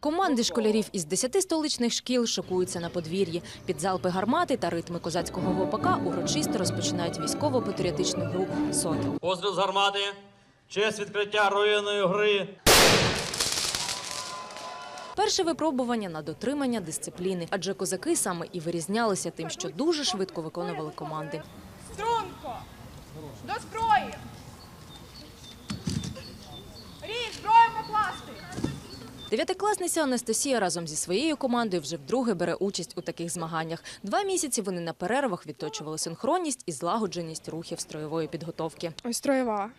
Команди школярів із 10 столичних шкіл шокуються на подвір'ї. Під залпи гармати та ритми козацького гопака урочисто розпочинають військово-патріотичну гру «Сокіл». Постріл з гармати. Честь відкриття руїної гри. Перше випробування на дотримання дисципліни, адже козаки саме і вирізнялися тим, що дуже швидко виконували команди. Струнко! До зброї! Дев'ятикласниця Анастасія разом зі своєю командою вже вдруге бере участь у таких змаганнях. Два місяці вони на перервах відточували синхронність і злагодженість рухів строєвої підготовки. Ось строєва.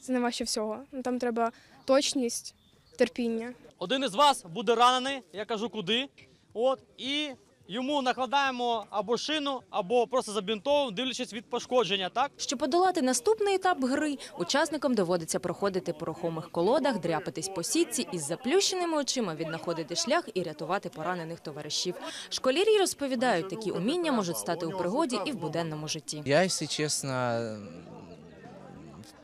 Це найважче всього. Ну, Там треба точність, терпіння. Один із вас буде ранений, я кажу куди. От, і йому накладаємо або шину, або просто забінтовуємо, дивлячись від пошкодження, так? Щоб подолати наступний етап гри, учасникам доводиться проходити по рухомих колодах, дряпатись по сітці із заплющеними очима віднаходити шлях і рятувати поранених товаришів. Школярі розповідають, такі уміння можуть стати у пригоді і в буденному житті. Я, если честно,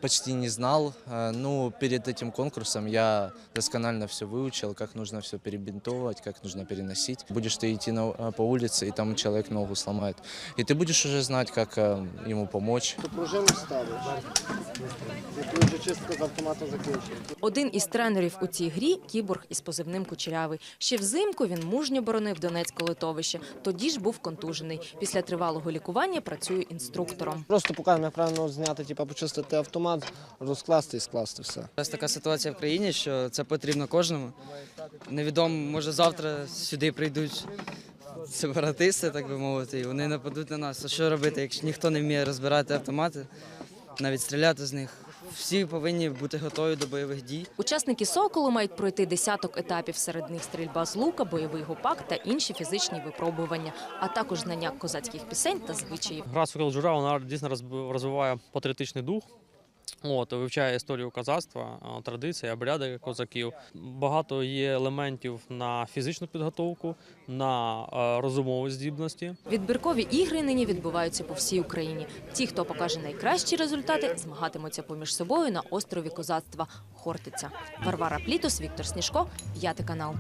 почти не знал. Э, Ну, перед этим конкурсом я досконально все выучил, как нужно все перебинтовывать, как нужно переносить. Будешь ты идти на, э, по улице, и там человек ногу сломает. И ты будешь уже знать, как э, ему помочь. Ти пружину ставиш, і тут вже чистка з автомату закінчується. Один із тренерів у цій грі кіборг із позивним Кучерявий. Ще взимку він мужньо боронив Донецьке литовище. Тоді ж був контужений. Після тривалого лікування працює інструктором. Просто показуємо, як правильно зняти, типу, почистити автомат, розкласти і скласти все. Зараз така ситуація в країні, що це потрібно кожному. Невідомо, може завтра сюди прийдуть сепаратисти, так би мовити, і вони нападуть на нас. А що робити, якщо ніхто не вміє розбирати автомати, навіть стріляти з них? Всі повинні бути готові до бойових дій. Учасники соколу мають пройти десяток етапів. Серед них стрільба з лука, бойовий гупак та інші фізичні випробування, а також знання козацьких пісень та звичаїв. Гра Сокол Джура вона дійсно розвиває патріотичний дух. От, вивчає історію козацтва, традиції, обряди козаків. Багато є елементів на фізичну підготовку, на розумові здібності. Відбіркові ігри нині відбуваються по всій Україні. Ті, хто покаже найкращі результати, змагатимуться поміж собою на острові козацтва Хортиця. Варвара Плітус, Віктор Сніжко, п'ятий канал.